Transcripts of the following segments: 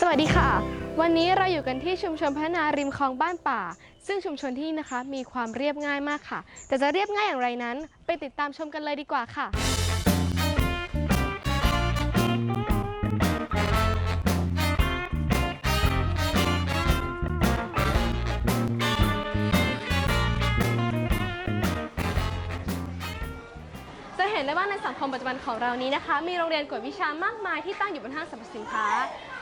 สวัสดีค่ะ วันนี้เราอยู่กันที่ชุมชนพัฒนาริมคลองบ้านป่า ซึ่งชุมชนที่นะคะมีความเรียบง่ายมากค่ะ แต่จะเรียบง่ายอย่างไรนั้น ไปติดตามชมกันเลยดีกว่าค่ะ เห็นได้ว่าในสังคมปัจจุบันของเรานี้นะคะ มีโรงเรียนกวดวิชามากมายที่ตั้งอยู่บนห้างสรรพสินค้า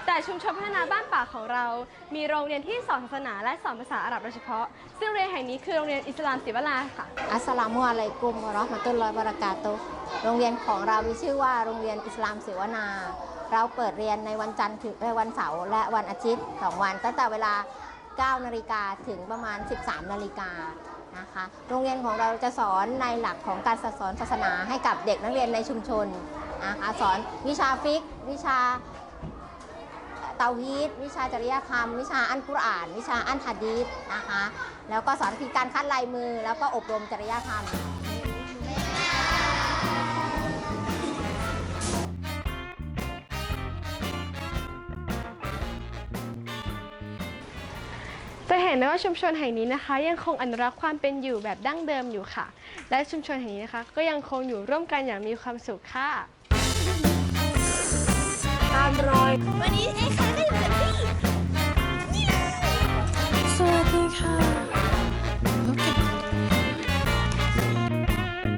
แต่ชุมชนพัฒนาบ้านป่าของเรา มีโรงเรียนที่สอนศาสนาและสอนภาษาอาหรับโดยเฉพาะ ซึ่งโรงเรียนแห่งนี้คือโรงเรียนอิสลามศิวลาค่ะ อัสสลามุอะลัยกุมวะเราะห์มะตุลลอฮิวะบะเราะกาตุฮ์โรงเรียนของเรามีชื่อว่าโรงเรียนอิสลามเสวนา เราเปิดเรียนในวันจันทร์ถึงในวันเสาร์และวันอาทิตย์สองวันตั้งแต่เวลา 9 นาฬิกาถึงประมาณ 13 นาฬิกา นะคะ โรงเรียนของเราจะสอนในหลักของการสอนศาสนาให้กับเด็กนักเรียนในชุมชนนะคะสอนวิชาฟิก วิชาเตาฮีดวิชาจริยธรรม วิชาอันกุรอาน วิชาอันฮัดีสนะคะ แล้วก็สอนวิธีการคัดลายมือ แล้วก็อบรมจริยธรรม จะเห็นได้ว่าชุมชนแห่งนี้นะคะ ยังคงอนุรักษ์ความเป็นอยู่แบบดั้งเดิมอยู่ค่ะ และชุมชนแห่งนี้นะคะ ก็ยังคงอยู่ร่วมกันอย่างมีความสุขค่ะ ตามรอย วันนี้ไอ้ค่ะก็อยู่กับพี่